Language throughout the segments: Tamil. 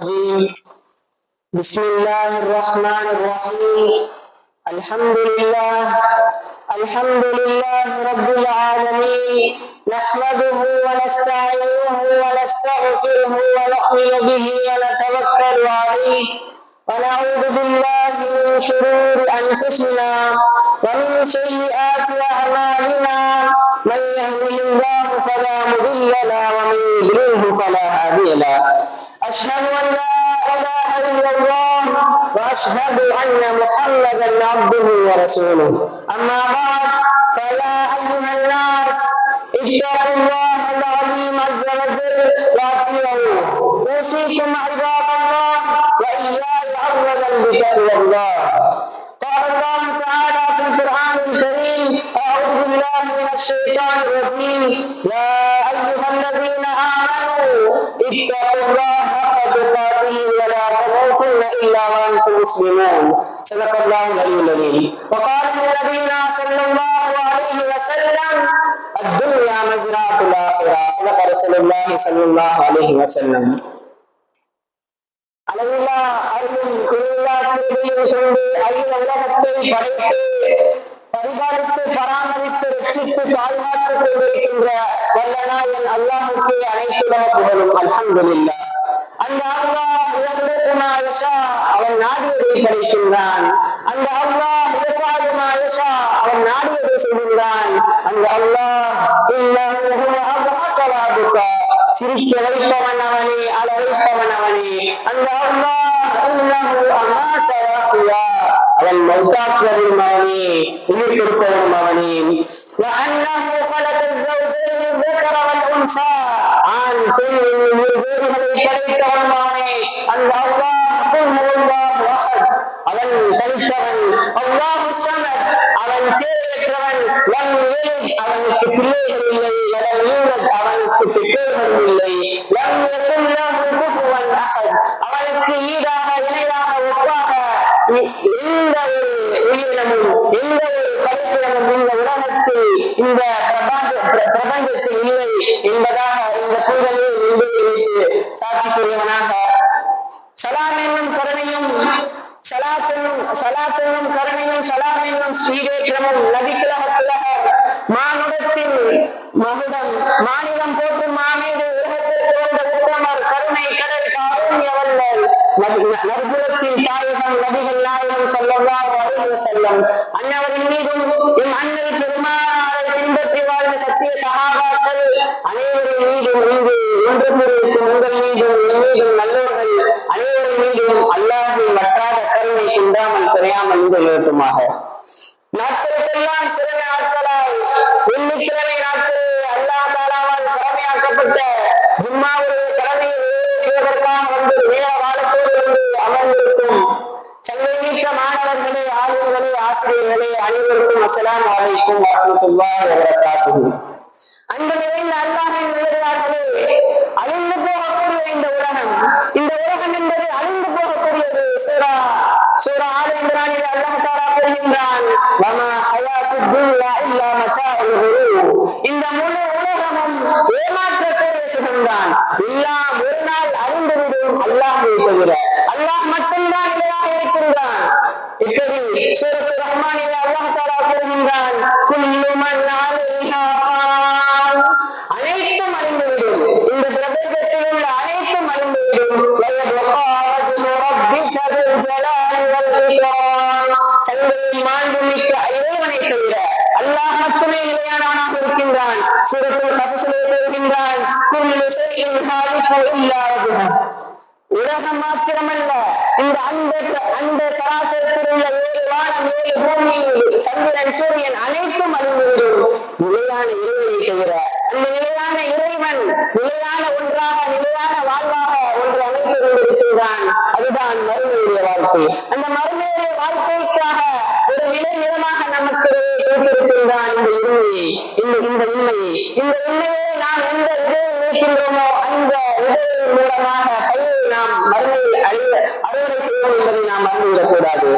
الرجيم بسم الله الرحمن الرحيم. الحمد لله. الحمد لله رب العالمين. نحمده ونستعينه ونستغفره ونؤمن به ونتوكل عليه. ونعوذ بالله من شرور أنفسنا ومن سيئات أعمالنا. من يهده الله فلا مضل له ومن يضلله فلا هادي له. أشهد أن لا إله إلا الله وأشهد أن محمدا عبده ورسوله. أما بعد فيا أيها الناس اتقوا الله العظيم عز وجل وأطيعوه أوصيكم عباد الله وإياي أولا بتقوى الله. قال الله تعالى في القرآن الكريم أعوذ بالله من الشيطان الرجيم يا أيها الذين آمنوا اتقوا الله حق تقاته ولا تموتن إلا وأنتم مسلمون صدق الله العلي العظيم وقال النبينا صلى الله عليه وسلم الدنيا مزرعة الآخرة صدق رسول الله صلى الله عليه وسلم அளவில்லா அருளும் குறையில்லா கிருபையும் கொண்டு அகில உலகத்தை படைத்து பரிபாலித்து பராமரித்து ரட்சித்து பாதுகாத்துக் கொண்டிருக்கின்ற வல்லனா என் அல்லாஹுக்கு அனைத்துலக புகழும். அல்ஹம்துலில்லா. அந்த அல்லாஹ் இலகுமா யஷா அவன் நாடியதை படைக்கின்றான். அந்த அல்லாஹ் இலகாதுமா யஷா அவன் நாடியதை செய்கின்றான். அந்த அல்லாஹ் இன்னஹு சிரிக்க வைப்பவன் அவனே அழ வைப்பவன் அவனே. அந்த அல்லாஹ் இன்னஹு அவன் மௌத்தாக்குவதும் அவனே உயிர் கொடுப்பதும் அவனே ஆண் பெண் என்னும் இரு வேறுகளை படைத்தவன் அவனே அந்த அவன் தனித்தவன். அல்லாஹ் அவன் தேவையற்றவன். அவனுக்கு பிள்ளைகள் இல்லை அவனுக்கு பெற்றோர்கள் இல்லை. மாநிலம் போற்றும் மாமீது உலகத்தில் தோன்ற உத்தமர் கருணை கடல் காரூண்ய வல்லல். நற்குலத்தின் தாயகம் நபிகள் நாயகம் செல்லவா அலைஹி வஸல்லம் ஜும்மாவுடைய கடமையை நிறைவேற்றுவதற்காக வந்து நேர காலத்தோடு வந்து அமர்ந்திருக்கும் சங்கமிக்க மாணவர்களே ஆளுநர்களே ஆசிரியர்களே அனைவருக்கும் அஸ்ஸலாமு அலைக்கும் வரஹ்மத்துல்லாஹி வபரகாத்துஹு. அன்பு நிறைந்த அல்லாஹின் நல்லதார்களே அழிந்து போகக்கூடிய இந்த உலகம் இந்த உலகம் என்பது அழிந்து போகக்கூடியது. சூரா சூரா ஆல இம்ரானில் அல்லாஹ் தஆலா கூறுகின்றான் வமா ஹயாத்துத் துன்யா இல்லா இந்த முழு உலகமும் ஏமாற்ற சுகம்தான் எல்லாம் ஒரு நாள் அழிந்துவிடும் அல்லாஹ்வை தவிர அல்லாஹ் மட்டும்தான் நிலையாக இருக்கின்றான். இப்படி சூரத்து ரஹ்மானில் அந்த அந்த சராசரத்தில் உள்ள ஏழு வானம் ஏழு பூமி சந்திரன் சூரியன் அனைத்தும் அழிந்துவிடும். நிலையான இறைவனை தவிர அந்த நிலையான இறைவன் நிலையான ஒன்றாக நிலையான வாழ்வாக ஒன்று அமைத்து கொண்டிருக்கின்றான் அதுதான் மறுமையுடைய வாழ்க்கை. அந்த மறுமையுடைய வாழ்க்கைக்காக வைத்திருக்கின்றான் இந்த இருமை இந்த இந்த இல்லை இந்த இல்லையை நாம் எந்த இடையை நீக்கின்றோமோ அந்த இடையின் மூலமாக பயிரை நாம் மறுமையில் அழிய அறுவடை செய்வோம் என்பதை நாம் மறந்துவிடக் கூடாது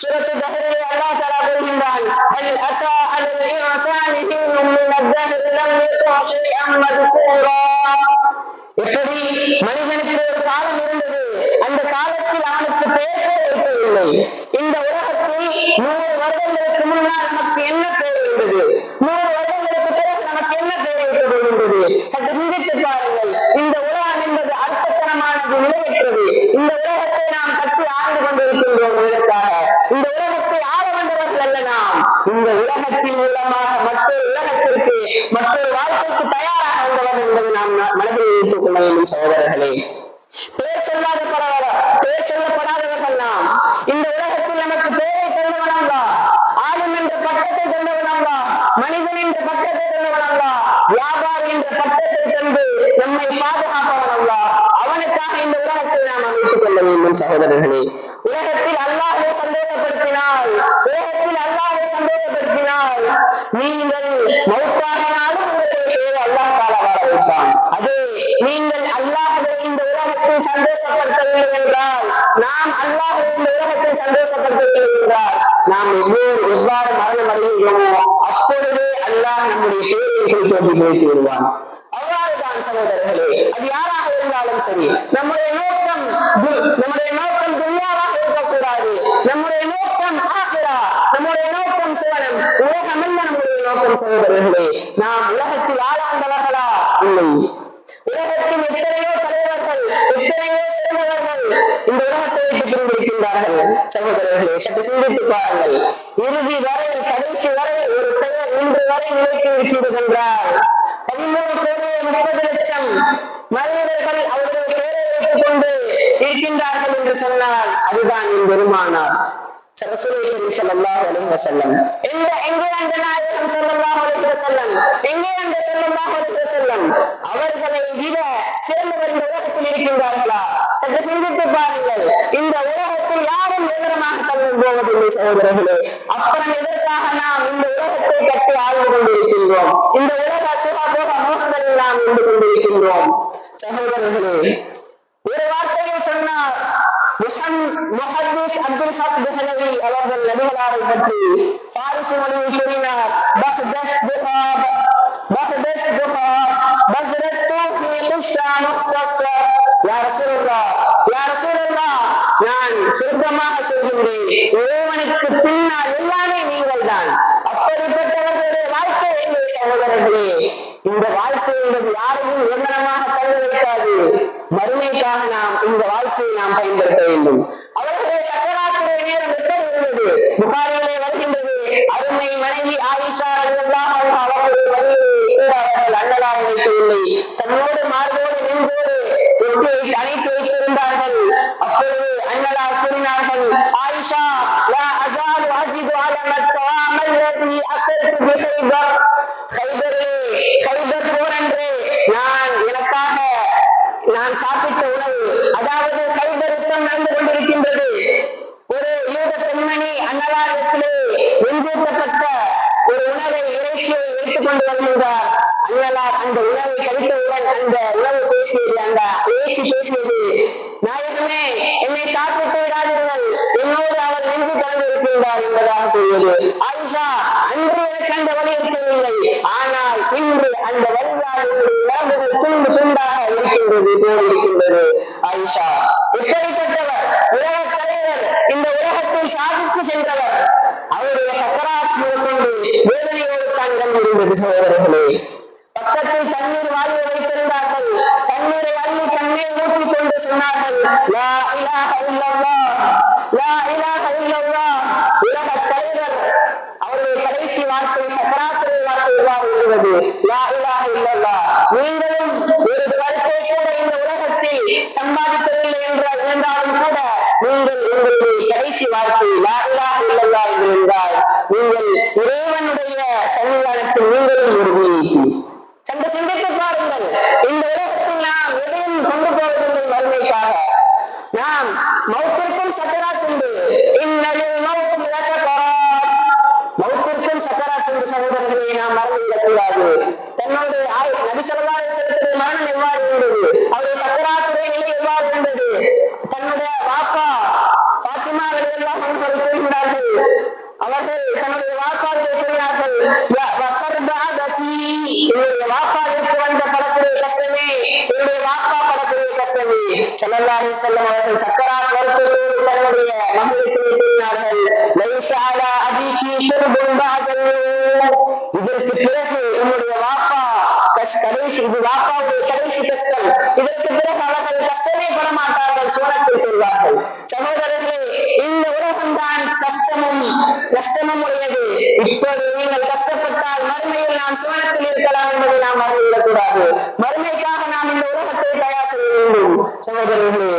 சுரத்து தகவலை அல்லா தலா கூறுகின்றான் அல் அக்கா அல் இன்சானி ஹீனும் மின் அத்தஹரி லம் யகு எப்படி? மனிதனுக்கு ஒரு காலம் இருந்தது. அந்த காலத்தில் அவனுக்கு பேச வைக்கவில்லை. இந்த உலகத்தில் நூறு உலகத்தை நாம் கட்டி ஆழ்ந்து கொண்டிருக்கின்றோம் இதற்காக. இந்த உலகத்தை ஆள வேண்டவர்கள் அல்ல நாம். இந்த உலகத்தின் மூலமாக மற்றொரு உலகத்திற்கு மற்றொரு வாழ்க்கைக்கு தயாராக வந்தவர் என்பதை நாம் மனதில் வைத்துக் கொள்ள வேண்டும் சகோதரர்களே. அமைத்துக் சகோதரர்களே உலகத்தில் அல்லாஹை சந்தோஷப்படுத்தினால் உலகத்தில் அல்லாஹை சந்தோஷப்படுத்தினால் நீங்கள் மௌத்தாகினாலும் உங்களுடைய அல்லாஹ் தாலா வாழ வைப்பான். அதே நீங்கள் அல்லாஹை இந்த உலகத்தில் சந்தோஷப்படுத்தவில்லை என்றால் நாம் அல்லாஹை இந்த உலகத்தில் சந்தோஷப்படுத்தவில்லை என்றால் நாம் எவ்வளவு எவ்வாறு மரணம் அடைகிறோமோ அப்பொழுதே அல்லாஹ் நம்முடைய பேரை குறித்து வைத்து விடுவான் அவ்வாறுதான் சகோதரர்களே அது யாரா இருந்தாலும் சரி. நம்முடைய நோக்கம் நம்முடைய நோக்கம் துன்யாவாக இருக்கக்கூடாது. நம்முடைய நோக்கம் ஆகிறா நம்முடைய நோக்கம் சுவனம். உலகமல்ல நம்முடைய நோக்கம் சகோதரர்களே நாம் உலகத்தில் ஆளாண்டவர்களா? இல்லை. உலகத்தில் எத்தனையோ தலைவர்கள் எத்தனையோ தலைவர்கள் இந்த உலகத்தை விட்டு பிரிந்திருக்கின்றார்கள். சகோதரர்களே சற்று சிந்தித்து பாருங்கள். சகோதரர்களே அப்புறம் எதற்காக நாம் இந்த உலகத்தை கட்டி ஆழ்ந்து கொண்டிருக்கின்றோம்? இந்த உலக சுகாபோக மோகங்களில் நாம் இருந்து கொண்டிருக்கின்றோம். சகோதரர்களே ஒரு வார்த்தையை சொன்னார் முஹம்- முஹத்திஸ் அப்துல் ஹக் தெஹ்லவி அவர்கள் நபிகளாரை பற்றி பாரிசு மொழியில் கூறினார் பஹ்தஸ் துஹாப் பஹ்தஸ் துஹாப் பஹ்ரத்து ஃபீ குஷா முக்தஸ யா ரசூலுல்லாஹ் யா ரசூலுல்லாஹ் நான் சுருக்கமாக சொல்கின்றேன். அதற்கு பின்னால் எல்லாமே நீங்கள் தான் அப்படிப்பட்டவர்களுடைய வாழ்க்கை எங்கள் சகோதரர்களே? இந்த வாழ்க்கை என்பது யாரையும் நிரந்தரமாக தங்க வைக்காது. மறுமைக்காக நாம் இந்த வாழ்க்கையை நாம் பயன்படுத்த வேண்டும். அவர்களுடைய சக்கராத்துடைய நேரம் இருந்தது? புகாரிலே வருகின்றது. அருமை மனைவி ஆயிஷா அவர்களுடைய வழியிலே அவர்கள் அண்ணலாக வைக்கவில்லை. தன்னோடு மார்போடு நெஞ்சோடு ஒட்டி அணைத்து வைத்திருந்தார்கள். அப்பொழுது அண்ணலா கூறினார்கள் ஆயிஷா நான் எனக்காக நான் சாப்பிட்ட உணவு. அதாவது கைபர் நடந்து கொண்டிருக்கின்றது. ஒரு யூத பெண்மணி அன்னலாரத்திலே வெஞ்சூட்டப்பட்ட ஒரு உணவை இறைச்சியை எடுத்துக்கொண்டு வருகின்றார் அன்னலார் அந்த உணவை கழித்தவுடன் அந்த உணவு பேசியது அந்த இறைச்சி பேசியது நாயகமே என்னை சாப்பிட்டு விடாதீர்கள். என்னோடு அவர் நெஞ்சு கலந்திருக்கின்றார் என்பதாக கூறியது. ஆயிஷா அன்று எனக்கு அந்த வழி இருக்கவில்லை. ஆனால் இன்று அந்த வழியால் என்னுடைய துண்டு துண்டாக இருக்கின்றது போல் இருக்கின்றது ஆயிஷா எப்படிப்பட்டவர் உலக தலைவர் இந்த உலகத்தில் சாதித்து சென்றவர். அவருடைய சக்கராத் கொண்டு வேதனையோடு தான் இடம் இருந்தது சகோதரர்களே. பக்கத்தில் தண்ணீர் வாழிய வைத்திருந்தார்கள். தண்ணீரை அள்ளி தண்ணீர் ஊற்றிக் கொண்டு சொன்னார்கள் லா இலாஹ இல்லல்லாஹ் லா இலாஹ இல்லல்லாஹ் உலக தலைவர் அவருடைய கடைசி வார்த்தை சக்கராத்துடைய வார்த்தை இவ்வாறு இருக்கிறது லா இலாஹ இல்லல்லாஹ் நீங்களும் ஒரு கருத்தை கூட இந்த உலகத்தில் சம்பாதிக்கவில்லை என்றால் இருந்தாலும் கூட நீங்கள் உங்களுடைய கடைசி வார்த்தை லா இல்லையா என்று இருந்தால் நீங்கள் இறைவனுடைய சன்னிதானத்தில் நீங்களும் ஒரு கடைசி இது வாப்பாவுடைய கடைசி கஷ்டம் இதற்கு பிறகு அவர்கள் கஷ்டமே படமாட்டார்கள் சோழத்தில் செல்வார்கள் சகோதரர்களே இந்த உலகம்தான் கஷ்டமும் கஷ்டமும் உடையது இப்போது நீங்கள் கஷ்டப்பட்டால் மறுமையில் நாம் சோழத்தில் இருக்கலாம் என்பதை நாம் மறந்துவிடக் கூடாது மறுமைக்காக நாம் இந்த உலகத்தை தயார் செய்ய வேண்டும். சகோதரர்களே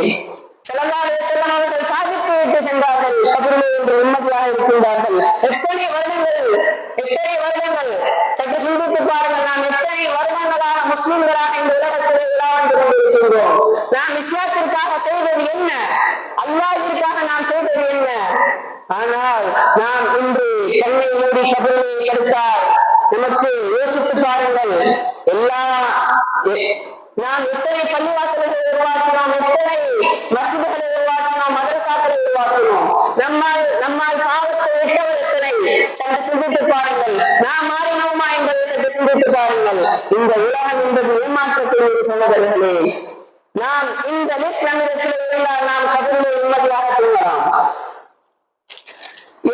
சிலங்கால அவர்கள் சாதித்து விட்டு சென்றார்கள். கபிலே என்று நிம்மதியாக இருக்கின்றார்கள். எத்தனை வருடங்கள் எத்தனை வருடங்கள் முஸ்லிம்களாக இந்த உலகத்திலே விளையாண்டு கொண்டிருக்கின்றோம் நாம் இஸ்லாத்திற்காக செய்தது என்ன? அல்லாஹிற்காக நாம் செய்தது என்ன? ஆனால் நாம் இன்று கண்ணை மூடி கபிலே எடுத்தால் நமக்கு யோசித்து பாருங்கள் இந்த உலகம் என்பது ஏமாற்றத்தை ஒரு சகோதரர்களே. நாம் இந்த லிஸ்ட் இருந்தால் நாம் கதிரிலே நிம்மதியாக தூங்கலாம்.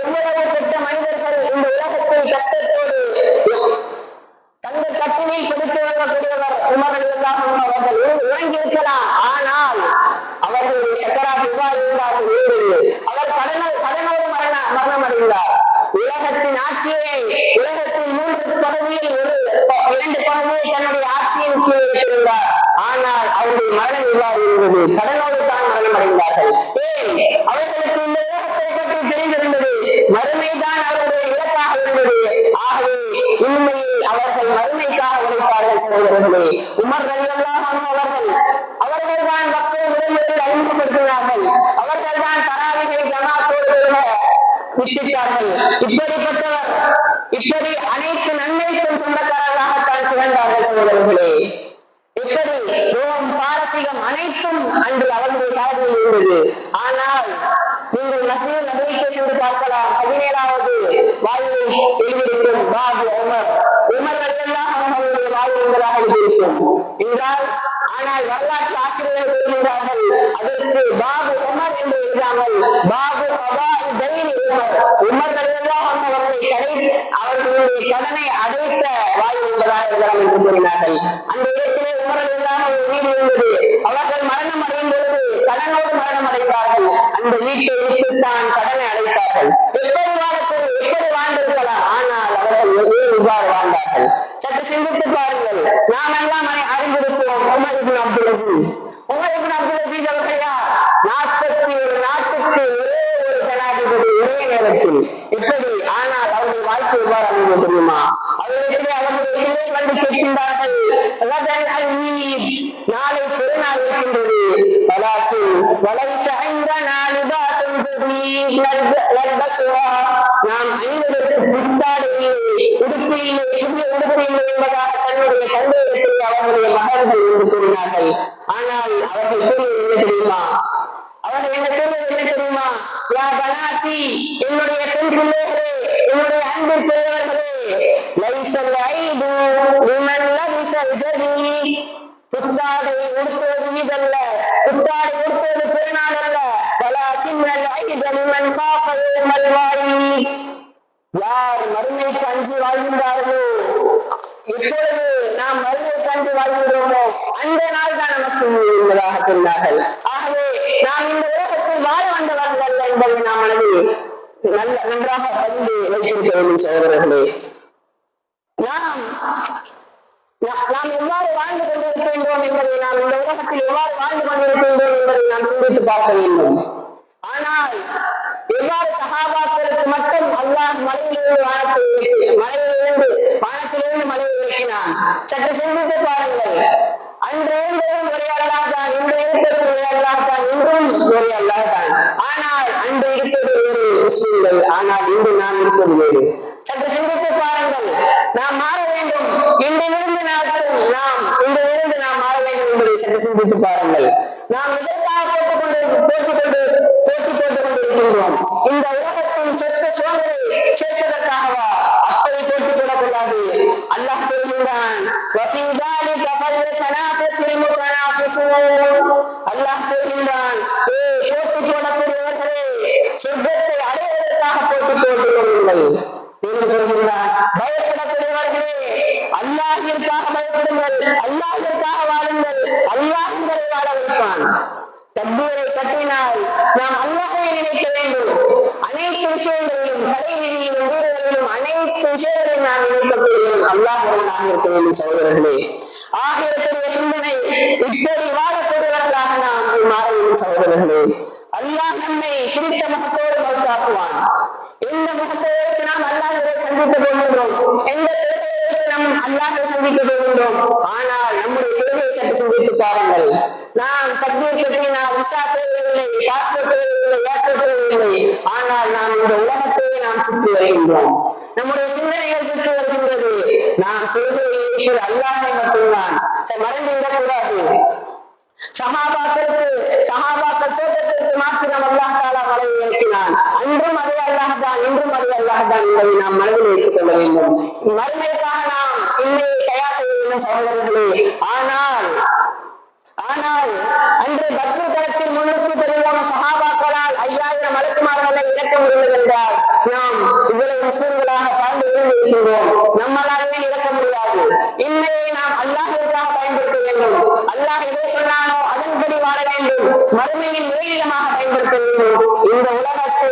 எவ்வளவு பெற்ற மனிதர்கள் இந்த உலகத்தை கஷ்டத்தோடு தங்க கட்டிலில் கொடுத்து வழங்கக்கூடியவர் உமர் எல்லாம் அவர்கள் உறங்கியிருக்கலாம். ஆனால் அவர்கள் சக்கராத் இவ்வாறு இருந்தார்கள் வேறு அவர் கடன கடனோடு மரண மரணம் அடைந்தார் உலகத்தின் ஆட்சியை உலகத்தின் மூன்று பகுதியில் இரண்டு பகுதியை தன்னுடைய ஆட்சியின் கீழ் வைத்திருந்தார். ஆனால் அவருடைய மரணம் இவ்வாறு இருந்தது? கடனோடு தான் மரணம் அடைந்தார்கள். ஏன் அவர்களுக்கு இந்த உலகத்தை பற்றி தெரிந்திருந்தது. மறுமைதான் அவருடைய இலக்காக இருந்தது. ஆகவே உண்மையில் அவர்கள் மறுமைக்காக உழைத்தார்கள் சகோதரர்களே. உமர் ரலியல்லாஹு அவர்கள் அவர்கள் தான் மக்கள் முதலில் அறிமுகப்படுத்தினார்கள் அவர்கள் தான் தராவிகளை ஜமாத்தோடு தொழுக இப்படிப்பட்டவர் சிறந்தார்கள் சகோதரர்களே எப்படி ரோம் பாரசீகம் அனைத்தும் அன்று அவர்களுடைய காலத்தில் இருந்தது. ஆனால் நீங்கள் மசீல் நபிக்கு சென்று பார்க்கலாம். பதினேழாவது வாழ்வை எழுதியிருக்கும் பாபு உமர் உமர் எல்லாம் அவர்களுடைய வாழ்வு என்பதாக எழுதியிருக்கும். என்றால் ஆனால் வரலாற்று ஆசிரியர்கள் எழுதுகிறார்கள் அதற்கு பாபு உமர் என்று எழுதாமல் பாபு அபாய் தைனி உமர். எல்லாம் அவர்களை கடை அவர்களுடைய கடனை அடைத்த வாய் என்பதாக இருக்கலாம் என்று கூறினார்கள். அந்த இடத்திலே உமர் ஒரு வீடு இருந்தது. அவர்கள் மரணம் அடையும் பொழுது கடனோடு மரணம் அடைந்தார்கள். அந்த வீட்டை விட்டுத்தான் கடனை அடைத்தார்கள். எப்படி வாழத்தில் எப்படி வாழ்ந்திருக்கலாம் ஆனால் அவர்கள் ஏன் இவ்வாறு வாழ்ந்தார்கள். சற்று சிந்தித்து பாருங்கள். நாம் எல்லாம் அறிந்திருக்கிறோம். Abdul Aziz. Umar ibn Abdul Aziz அவர்களா நாற்பத்தி ஒரு நாட்டுக்கு ஒரே ஒரு ஜனாதிபதி ஒரே நேரத்தில். எப்படி ஆனால் அவருடைய வாழ்க்கை எவ்வாறு அமைந்தது தெரியுமா? அவர்களுக்கு அவர்களுக்கு வந்து கேட்கின்றார்கள். நாளை பெருநாள் இருக்கின்றது. வலாசு வலைத்த ஐந்த நாளிதாசும் நாம் அணிவதற்கு புத்தாடையிலே இல்லை புதிய உடுப்பு என்பதாக தன்னுடைய தந்தையிடத்தில் அவர்களுடைய மகன்கள் கூறினார்கள் ஆனால் அவர்கள் கூறுவது என்ன தெரியுமா? அவர்கள் என்ன கூறுவது என்ன தெரியுமா? யா பனாத்தி என்னுடைய பெண் பிள்ளைகளே என்னுடைய அன்பு பிள்ளைகளே லைசல் ஐது லிமன் லபிசல் ஜதீத் புத்தாடை உடுத்துவது இதல்ல புத்தாடை உடுத்துவது பெருநாள் அல்ல வலாக்கின்னல் ஐத விமன் காஃப யௌமல் யார் மறுமைக்கு அஞ்சு வாழ்கின்றார்களோ? எப்பொழுது நாம் வாழ்கிறோமோ? அந்த நாள் தான் நமக்கு உண்மை என்பதாக கூறினார்கள் ஆகவே நாம் இந்த உலகத்தில் வாழ வந்தவர்கள் அல்ல என்பதை நாம் மனதில் நல்ல நன்றாக பதிந்து வைத்திருக்க வேண்டும் சகோதரர்களே. நாம் நாம் எவ்வாறு வாழ்ந்து கொண்டிருக்கின்றோம் என்பதை நாம் இந்த உலகத்தில் எவ்வாறு வாழ்ந்து கொண்டிருக்கின்றோம் என்பதை நாம் சிந்தித்து பார்க்க வேண்டும். ஆனால் எவ்வாறு சகாபாக்களுக்கு மட்டும் அல்லாஹ் மலையிலிருந்து வானத்தை மலையிலிருந்து வானத்திலிருந்து மலையை இறக்கினான் சற்று சிந்தித்து பாருங்கள். அன்றே பெரும் ஒரே அல்லாஹ் தான் இன்று இருப்பதும் ஒரே அல்லாஹ் தான் இன்றும் ஒரே அல்லாஹ் தான் ஆனால் அன்று இருப்பது வேறு முஸ்லிம்கள் ஆனால் இன்று நாம் இருப்பது வேறு. சற்று சிந்தித்து பாருங்கள். நாம் மாற வேண்டும். இன்றிலிருந்து நாட்கள் நாம் இன்றிலிருந்து நாம் மாற வேண்டும் என்பதை சற்று சிந்தித்து பாருங்கள். நாம் எதற்காக போட்டுக் கொண்டு போட்டுக் கொண்டு போட்டி போட்டுக் கொண்டிருக்கின்றோம்? இந்த உலகத்தின் சொத்து சோதனை சேர்ப்பதற்காகவா القرآن وفي ذلك فليتنافس சகோதரர்களே ஆகியவற்றுடைய சிந்தனை இப்போது வாழக்கூடியவர்களாக நாம் மாற வேண்டும் சகோதரர்களே அல்லாஹ் நம்மை சிரித்த முகத்தோடு மறுத்தாக்குவான் எந்த முகத்தோடு நாம் அல்லாஹரை சந்தித்து போகின்றோம்? எந்த சிறப்போடு நாம் அல்லாஹரை சந்திக்க போகின்றோம்? ஆனால் நம்முடைய தேவையை சற்று சிந்தித்து பாருங்கள். நாம் தக்பீர் கட்டி நாம் உஷா தேவையில்லை பாஸ்போர்ட் தேவையில்லை ஏற்ப தேவையில்லை. ஆனால் நாம் இந்த உலகத்தையே நாம் சுற்றி வருகின்றோம். நம்முடைய சிந்தனைகள் சுற்றி வருகின்றது. நாம் தேவையை அல்லாமை மட்டும்தான். ச- மறந்து விடக்கூடாது. சஹாபாக்களுக்கு சஹாபாக்கள் தோட்டத்திற்கு மாத்திரம் அல்லாஹ் தாலா மலையை இறக்கினான் அன்றும் அது அல்லாஹ் தான் இன்றும் அது அல்லாஹ் தான் என்பதை நாம் மனதில் வைத்துக் கொள்ள வேண்டும். மறுமைக்காக நாம் இன்னையை தயார் செய்ய வேண்டும் சகோதரர்களே. ஆனால் ஆனால் அன்று பத்ரு தளத்தில் முன்னூத்தி பெருவான சகாபாக்களால் ஐயாயிரம் மலக்குமார்களை இறக்க முடியும் என்றால் நாம் இருக்கின்றோம் நம்மளாலே இறக்க முடியாது. இன்னையை நாம் அல்லாஹிற்காக பயன்படுத்த வேண்டும். அல்லாஹ் எதை சொன்னானோ அதன்படி வாழ வேண்டும். மறுமையின் மேலிடமாக பயன்படுத்த வேண்டும். இந்த உலகத்தை